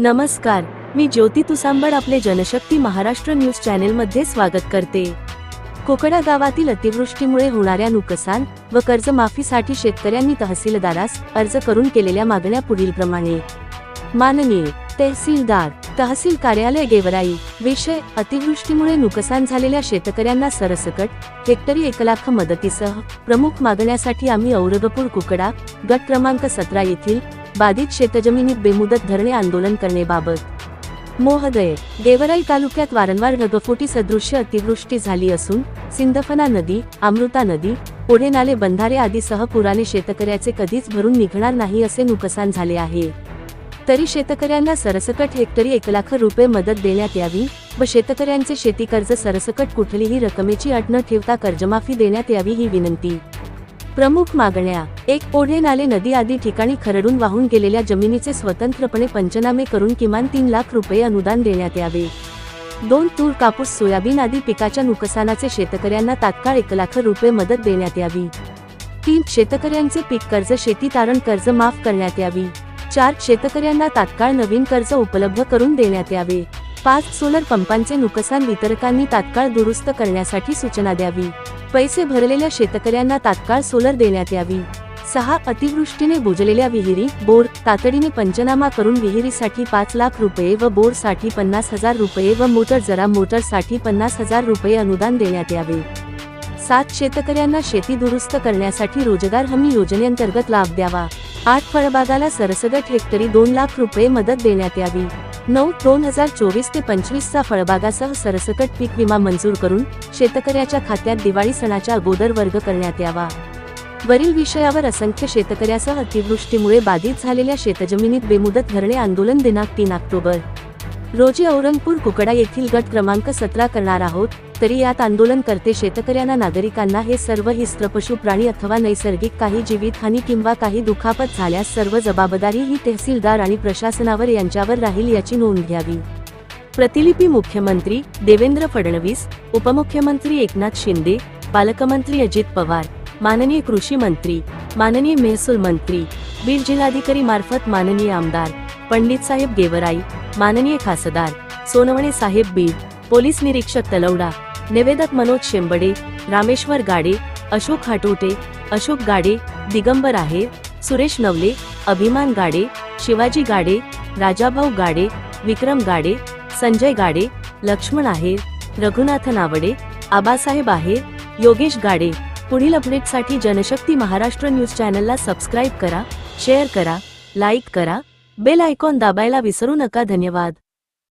नमस्कार मी ज्योती तुसांबड आपले जनशक्ती महाराष्ट्र न्यूज चॅनेलमध्ये स्वागत करते. कोकडा गावातील अतिवृष्टीमुळे होणाऱ्या नुकसान व कर्जमाफीसाठी शेतकऱ्यांनी तहसीलदारास अर्ज करून केलेल्या मागण्या पुढीलप्रमाणे. माननीय तहसीलदार तहसील कार्यालय गेवराई विषय अतिवृष्टीमुळे नुकसान झालेल्या शेतकऱ्यांना सरसकट हेक्टरी एक लाख मदतीसह प्रमुख मागण्यासाठी आम्ही औरंगपूर कुकडा गट क्रमांक सतरा येथील बाधित शेतजमिनीत बेमुदत धरणे आंदोलन करण्याबाबत मोहदय गेवराई तालुक्यात वारंवार ढगफोटी सदृश्य अतिवृष्टी झाली असून सिंदफना नदी अमृता नदी पुढे नाले बंधारे आदीसह पुराने शेतकऱ्याचे कधीच भरून निघणार नाही असे नुकसान झाले आहे. तरी शेतकऱ्यांना सरसकट हेक्टरी एक लाख रुपये मदत देण्यात यावी व शेतकऱ्यांचे शेती कर्ज सरसकट कुठलीही रकमेची अट न ठेवता कर्जमाफी देण्यात यावी ही विनंती. प्रमुख मागण्या एक ओढे नाले नदी आदी ठिकाणी खरडून वाहून गेलेल्या जमिनीचे स्वतंत्रपणे पंचनामे करून किमान तीन लाख रुपये अनुदान देण्यात यावे. दोन तूर कापूस सोयाबीन आदी पिकाच्या नुकसानाचे शेतकऱ्यांना तात्काळ एक लाख रुपये मदत देण्यात यावी. तीन शेतकऱ्यांचे पीक कर्ज शेती तारण कर्ज माफ करण्यात यावी. चार शेतकऱ्यांना तात्काळ नवीन कर्ज उपलब्ध करून देण्यात यावे. पाच सोलर पंपांचे नुकसान वितरकांनी तात्काळ दुरुस्त करण्यासाठी सूचना द्यावी. पैसे भरलेल्या शेतकऱ्यांना तात्काळ सोलर देण्यात यावी. सहा अतिवृष्टीने बुजलेल्या विहिरी बोर तातडीने पंचनामा करून विहिरीसाठी पाच लाख रुपये व बोरसाठी पन्नास हजार रुपये व मोटर जरा मोटरसाठी पन्नास हजार रुपये अनुदान देण्यात यावे. सात शेतकऱ्यांना शेती दुरुस्त करण्यासाठी रोजगार हमी योजनेअंतर्गत लाभ द्यावा. आठ फळबागाला सरसगट हेक्टरी दोन लाख रुपये मदत देण्यात यावी. नऊ दोन हजार चोवीस ते पंचवीसचा फळबागासह सरसकट पीक विमा मंजूर करून शेतकऱ्याच्या खात्यात दिवाळी सणाच्या अगोदर वर्ग करण्यात यावा. वरील विषयावर असंख्य शेतकऱ्यासह अतिवृष्टीमुळे बाधित झालेल्या शेतजमिनीत बेमुदत धरणे आंदोलन दिनांक तीन ऑक्टोबर. रोजी औरंगपूर कुकडा येथील गट क्रमांक सतरा करणार आहोत. तरी यात आंदोलन करते शेतकऱ्यांना नागरिकांना हे सर्व हिस्त्र पशु प्राणी अथवा नैसर्गिक काही जीवितहानी किंवा काही दुखापत झाल्यास सर्व जबाबदारी ही तहसीलदार आणि प्रशासनावर यांच्यावर राहील याची नोंद घ्यावी. प्रतिलिपी मुख्यमंत्री देवेंद्र फडणवीस उपमुख्यमंत्री एकनाथ शिंदे पालकमंत्री अजित पवार माननीय कृषी मंत्री माननीय महसूल मंत्री बीड जिल्हाधिकारी मार्फत माननीय आमदार पंडित साहेब गेवराई माननीय खासदार सोनवणे साहेब बीड पोलीस निरीक्षक तलवडा निवेदक मनोज शेंबडे रामेश्वर गाडे अशोक हाटोटे अशोक गाडे दिगंबर आहे सुरेश नवले अभिमान गाडे शिवाजी गाडे राजाभाऊ गाडे विक्रम गाडे संजय गाडे लक्ष्मण आहे रघुनाथ नावडे आबासाहेब आहे योगेश गाडे. पुढील अपडेटसाठी जनशक्ती महाराष्ट्र न्यूज चॅनलला सबस्क्राईब करा शेअर करा लाईक करा बेल आयकॉन दाबायला विसरू नका. धन्यवाद.